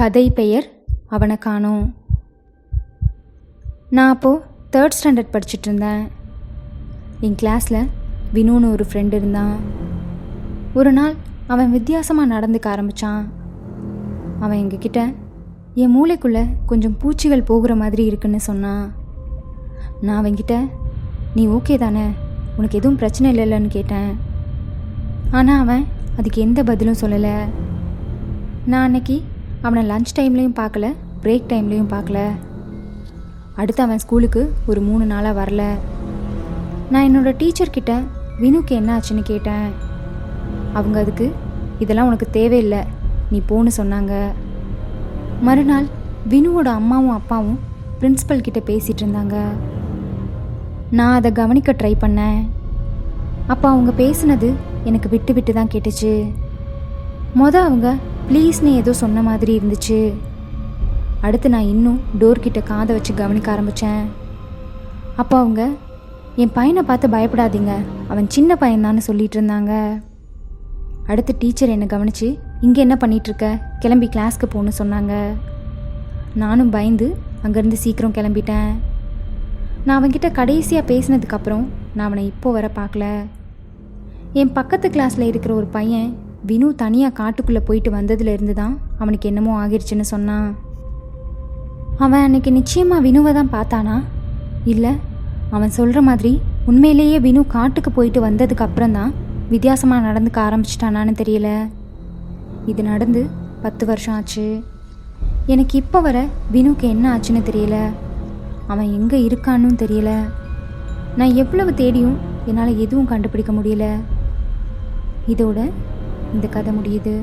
கதை பெயர் அவனை காணோம் நான் அப்போது தேர்ட் ஸ்டாண்டர்ட் படிச்சுட்டு இருந்தேன். என் கிளாஸில் வினுன்னு ஒரு ஃப்ரெண்டு இருந்தான். ஒரு நாள் அவன் வித்தியாசமாக நடந்துக்க ஆரம்பித்தான் அவன் எங்ககிட்ட என் மூளைக்குள்ளே கொஞ்சம் பூச்சிகள் போகிற மாதிரி இருக்குன்னு சொன்னான். நான் அவன்கிட்ட நீ ஓகே தானே? உனக்கு எதுவும் பிரச்சனை இல்லைல்லன்னு கேட்டேன். ஆனால் அவன் அதுக்கு எந்த பதிலும் சொல்லலை. நான் அன்னைக்கு அவனை லஞ்ச் டைம்லேயும் பார்க்கல பிரேக் டைம்லேயும் பார்க்கல. அடுத்து அவன் ஸ்கூலுக்கு ஒரு மூணு நாளாக வரல. நான் என்னோட டீச்சர்கிட்ட வினுக்கு என்ன ஆச்சுன்னு கேட்டேன். அவங்க அதுக்கு இதெல்லாம் உனக்கு தேவையில்லை நீ போன்னு சொன்னாங்க. மறுநாள் வினுவோட அம்மாவும் அப்பாவும் பிரின்சிபல் கிட்ட பேசிகிட்டு இருந்தாங்க. நான் அதை கவனிக்க ட்ரை பண்ணேன். அப்போ அவங்க பேசுனது எனக்கு விட்டு விட்டு தான் கேட்டுச்சு. மொதல் அவங்க ப்ளீஸ்னு ஏதோ சொன்ன மாதிரி இருந்துச்சு. அடுத்து நான் இன்னும் டோர்கிட்ட காதை வச்சு கவனிக்க ஆரம்பித்தேன் அப்போ அவங்க என் பையனை பார்த்து பயப்படாதீங்க. அவன் சின்ன பையன்தான்னு சொல்லிட்டு இருந்தாங்க. அடுத்து டீச்சர் என்னை கவனிச்சு இங்கே என்ன பண்ணிகிட்ருக்க கிளம்பி கிளாஸ்க்கு போன்னு சொன்னாங்க. நானும் பயந்து அங்கேருந்து சீக்கிரம் கிளம்பிட்டேன். நான் அவன்கிட்ட கடைசியாக பேசினதுக்கப்புறம் நான் அவனை இப்போ வர பார்க்கல. என் பக்கத்து கிளாஸில் இருக்கிற ஒரு பையன் வினு தனியாக காட்டுக்குள்ளே போயிட்டு வந்ததுலேருந்து தான் அவனுக்கு என்னமோ ஆகிருச்சுன்னு சொன்னான் அவன் அன்னைக்கு நிச்சயமாக வினுவை தான் பார்த்தானா? இல்லை அவன் சொல்கிற மாதிரி உண்மையிலேயே வினு காட்டுக்கு போயிட்டு வந்ததுக்கு அப்புறம் தான் வித்தியாசமாக நடந்துக்க ஆரம்பிச்சிட்டானான்னு தெரியல. இது நடந்து பத்து வருஷம் ஆச்சு. எனக்கு இப்போ வர வினுக்கு என்ன ஆச்சுன்னு தெரியல. அவன் எங்கே இருக்கான்னு தெரியல. நான் எவ்வளவு தேடியும் என்னால் எதுவும் கண்டுபிடிக்க முடியல. இதோட இந்த கதை முடியுது.